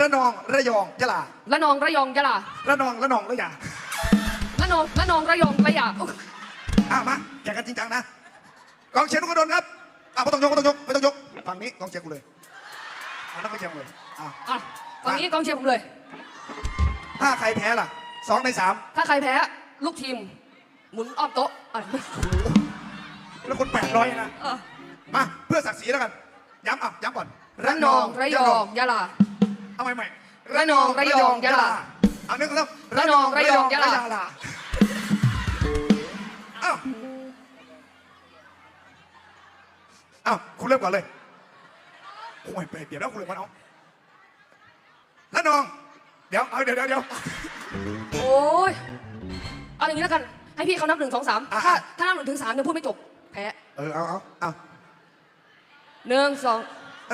ระนองระยองยะลาละนองระยองยะลาระนองระนองระยาละนองละนองระยองระยาอุ๊ยอะมาแข่งกันจริงจังนะกองเชียร์ทุกคนโดนครับอะไม่ต้องยกไม่ต้องยกไม่ต้องยกฝั่งนี้กองเชียร์กูเลยอะนักเชียร์กูเลยอะอะตอนนี้กองเชียร์ผมเลย ถ้าใครแพ้ล่ะสองในสามถ้าใครแพ้ ลูกทีม หมุนอ้อมโต๊ะอะแล้วคนแปดร้อยนะ เออมาเพื่อศักดิ์ศรีแล้วกัน ย้ำอะย้ำก่อนระนองระยองยะลา เอาใหม่ใหม่ระนองระยองยะลาเอาหนึ่งครับระนองระยองยะลาอ้าวอ้าวคุณเริ่มก่อนเลยโอ้ยเปรียบแล้วคุณเริ่มก่อนเอาระนอง เดี๋ยวเอาเดี๋ยวเดี๋ยวเดี๋ยวโอ้ยเอาอย่างนี้แล้วกัน ให้พี่เขานับหนึ่งสองสามอะถ้าถ้านับหนึ่งถึงสามยังพูดไม่จบแพ้เออเอาเอาเอาหนึ่งสอง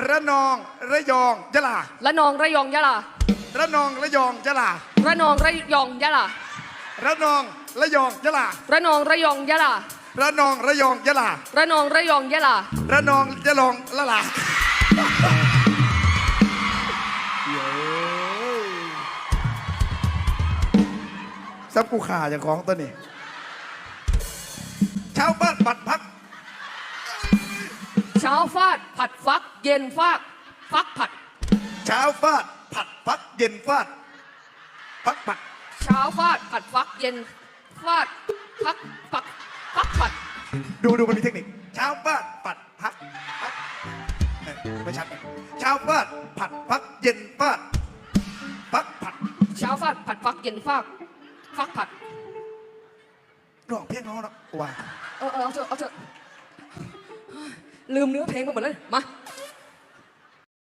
ระนองระยองยะลาละนองระยองยะลาระนองระยองยะลาระนองระยองยะลาระนองระยองยะลาระนองระยองยะลาระนองระยองยะลาระนองระยองยะลาระนองยะลองละลาซับกูขาจากของตัวนี้ เช้าฟาดผัดฟัก เย็นฟาก ฟักผัด เช้าฟาด ผัดฟักเย็นฟาดฟักผัดเช้าฟาดผัดฟักเย็นฟาดฟักฟักฟักผัด ดูดูมันมีเทคนิค เช้าฟาดผัดพักฟักเอ้ยไม่ชัดเลยเช้าฟาดผัดฟักเย็นฟาดฟักผัดเช้าฟาดผัดฟักเย็นฟากฟักผัดร้องเพลงน้องเนาะว่า เออเออเอาเถอะเอาเถอะ ลืมเนื้อเพลงไปหมดแล้วมา